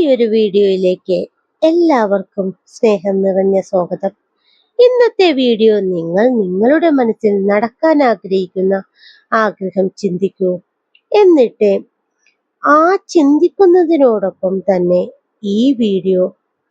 പുതിയൊരു വീഡിയോയിലേക്ക് എല്ലാവർക്കും സ്നേഹം നിറഞ്ഞ സ്വാഗതം. ഇന്നത്തെ വീഡിയോ നിങ്ങൾ നിങ്ങളുടെ മനസ്സിൽ നടക്കാൻ ആഗ്രഹിക്കുന്ന ആഗ്രഹം ചിന്തിക്കൂ. എന്നിട്ട് ആ ചിന്തിക്കുന്നതിനോടൊപ്പം തന്നെ ഈ വീഡിയോ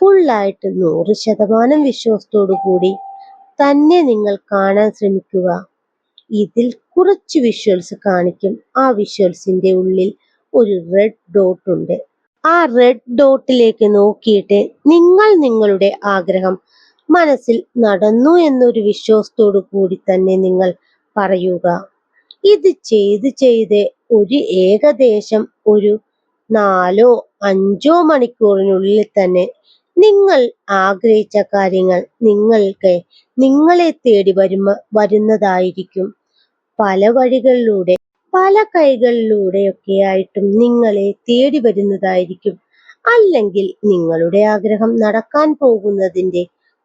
ഫുള്ളായിട്ട് നൂറ് ശതമാനം വിശ്വാസത്തോടു കൂടി തന്നെ നിങ്ങൾ കാണാൻ ശ്രമിക്കുക. ഇതിൽ കുറച്ച് വിഷ്വൽസ് കാണിക്കും. ആ വിഷ്വൽസിന്റെ ഉള്ളിൽ ഒരു റെഡ് ഡോട്ട് ഉണ്ട്. ആ റെഡ് ഡോട്ടിലേക്ക് നോക്കിയിട്ട് നിങ്ങൾ നിങ്ങളുടെ ആഗ്രഹം മനസ്സിൽ നടന്നു എന്നൊരു വിശ്വാസത്തോടു കൂടി തന്നെ നിങ്ങൾ പറയുക. ഇത് ചെയ്ത് ചെയ്ത് ഒരു ഏകദേശം ഒരു നാലോ അഞ്ചോ മണിക്കൂറിനുള്ളിൽ തന്നെ നിങ്ങൾ ആഗ്രഹിച്ച കാര്യങ്ങൾ നിങ്ങൾക്ക് നിങ്ങളെ തേടി വരുമ വരുന്നതായിരിക്കും. പല വഴികളിലൂടെ പല കൈകളിലൂടെയൊക്കെ ആയിട്ടും നിങ്ങളെ തേടി വരുന്നതായിരിക്കും. അല്ലെങ്കിൽ നിങ്ങളുടെ ആഗ്രഹം നടക്കാൻ പോകുന്നതിന്റെ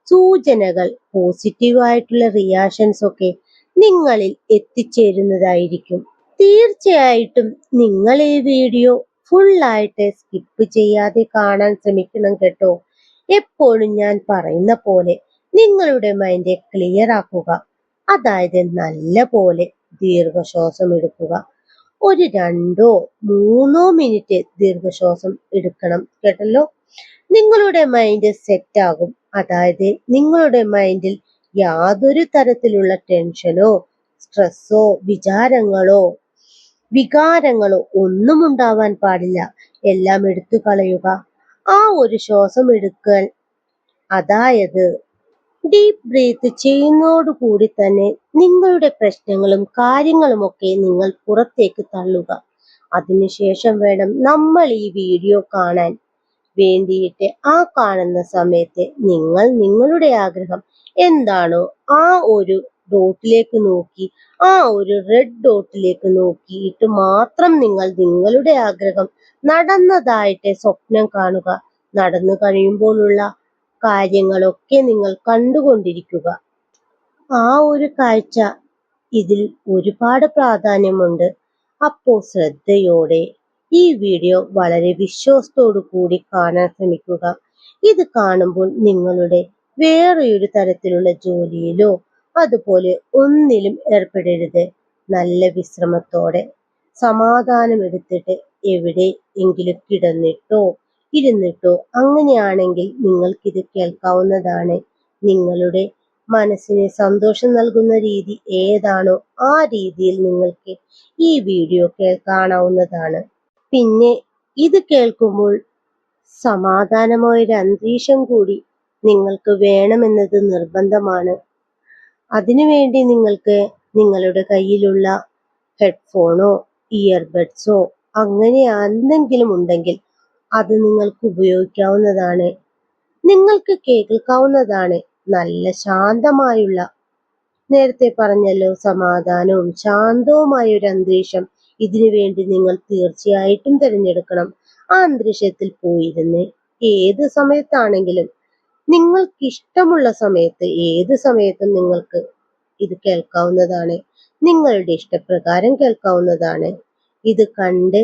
സൂചനകൾ പോസിറ്റീവ് ആയിട്ടുള്ള റിയാക്ഷൻസ് ഒക്കെ നിങ്ങളിൽ എത്തിച്ചേരുന്നതായിരിക്കും. തീർച്ചയായിട്ടും നിങ്ങൾ ഈ വീഡിയോ ഫുള്ളായിട്ട് സ്കിപ്പ് ചെയ്യാതെ കാണാൻ ശ്രമിക്കണം കേട്ടോ. എപ്പോഴും ഞാൻ പറയുന്ന പോലെ നിങ്ങളുടെ മൈൻഡ് ക്ലിയർ ആക്കുക. അതായത് നല്ല പോലെ ദീർഘശ്വാസം എടുക്കുക. ഒരു രണ്ടോ മൂന്നോ മിനിറ്റ് ദീർഘശ്വാസം എടുക്കണം. കേട്ടല്ലോ? നിങ്ങളുടെ മൈൻഡ് സെറ്റ് ആകും. അതായത് നിങ്ങളുടെ മൈൻഡിൽ യാതൊരു തരത്തിലുള്ള ടെൻഷനോ സ്ട്രെസ്സോ വിചാരങ്ങളോ വികാരങ്ങളോ ഒന്നും ഉണ്ടാവാൻ പാടില്ല. എല്ലാം എടുത്തു കളയുക. ആ ഒരു ശ്വാസം എടുക്കാൻ അതായത് ഡീപ് ബ്രീത്ത് ചെയ്യുന്നതോടുകൂടി തന്നെ നിങ്ങളുടെ പ്രശ്നങ്ങളും കാര്യങ്ങളുമൊക്കെ നിങ്ങൾ പുറത്തേക്ക് തള്ളുക. അതിനുശേഷം വേണം നമ്മൾ ഈ വീഡിയോ കാണാൻ. വേണ്ടിയിട്ട് ആ കാണുന്ന സമയത്ത് നിങ്ങൾ നിങ്ങളുടെ ആഗ്രഹം എന്താണോ ആ ഒരു ഡോട്ടിലേക്ക് നോക്കി ആ ഒരു റെഡ് ഡോട്ടിലേക്ക് നോക്കിയിട്ട് മാത്രം നിങ്ങൾ നിങ്ങളുടെ ആഗ്രഹം നടന്നതായിട്ട് സ്വപ്നം കാണുക. നടന്നു കഴിയുമ്പോഴുള്ള കാര്യങ്ങളൊക്കെ നിങ്ങൾ കണ്ടുകൊണ്ടിരിക്കുക. ആ ഒരു കാഴ്ച ഇതിൽ ഒരുപാട് പ്രാധാന്യമുണ്ട്. അപ്പോൾ ശ്രദ്ധയോടെ ഈ വീഡിയോ വളരെ വിശ്വാസത്തോടു കൂടി കാണാൻ ശ്രമിക്കുക. ഇത് കാണുമ്പോൾ നിങ്ങളുടെ വേറെയൊരു തരത്തിലുള്ള ജോലിയിലോ അതുപോലെ ഒന്നിലും ഏർപ്പെടരുത്. നല്ല വിശ്രമത്തോടെ സമാധാനം എടുത്തിട്ട് എവിടെ എങ്കിലും കിടന്നിട്ടോ ഇരുന്നിട്ടോ. അങ്ങനെയാണെങ്കിൽ നിങ്ങൾക്കിത് കേൾക്കാവുന്നതാണ്. നിങ്ങളുടെ മനസ്സിന് സന്തോഷം നൽകുന്ന രീതി ഏതാണോ ആ രീതിയിൽ നിങ്ങൾക്ക് ഈ വീഡിയോ കേൾക്കാനാവുന്നതാണ്. പിന്നെ ഇത് കേൾക്കുമ്പോൾ സമാധാനമായൊരു അന്തരീക്ഷം കൂടി നിങ്ങൾക്ക് വേണമെന്നത് നിർബന്ധമാണ്. അതിനുവേണ്ടി നിങ്ങൾക്ക് നിങ്ങളുടെ കയ്യിലുള്ള ഹെഡ്ഫോണോ ഇയർബഡ്സോ അങ്ങനെ എന്തെങ്കിലും ഉണ്ടെങ്കിൽ അത് നിങ്ങൾക്ക് ഉപയോഗിക്കാവുന്നതാണ്. നിങ്ങൾക്ക് കേൾക്കാവുന്നതാണ്. നല്ല ശാന്തമായുള്ള നേരത്തെ പറഞ്ഞല്ലോ സമാധാനവും ശാന്തവുമായ ഒരു അന്തരീക്ഷം ഇതിനു വേണ്ടി നിങ്ങൾ തീർച്ചയായിട്ടും തിരഞ്ഞെടുക്കണം. ആ അന്തരീക്ഷത്തിൽ പോയിരുന്ന് ഏത് സമയത്താണെങ്കിലും നിങ്ങൾക്ക് ഇഷ്ടമുള്ള സമയത്ത് ഏത് സമയത്തും നിങ്ങൾക്ക് ഇത് കേൾക്കാവുന്നതാണ്. നിങ്ങളുടെ ഇഷ്ടപ്രകാരം കേൾക്കാവുന്നതാണ്. ഇത് കണ്ട്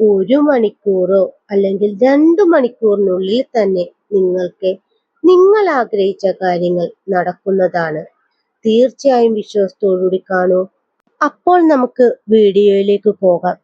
ഒരു മണിക്കൂറോ അല്ലെങ്കിൽ രണ്ടു മണിക്കൂറിനുള്ളിൽ തന്നെ നിങ്ങൾക്ക് നിങ്ങൾ ആഗ്രഹിച്ച കാര്യങ്ങൾ നടക്കുന്നതാണ്. തീർച്ചയായും വിശ്വാസത്തോടുകൂടി കാണൂ. അപ്പോൾ നമുക്ക് വീഡിയോയിലേക്ക് പോകാം.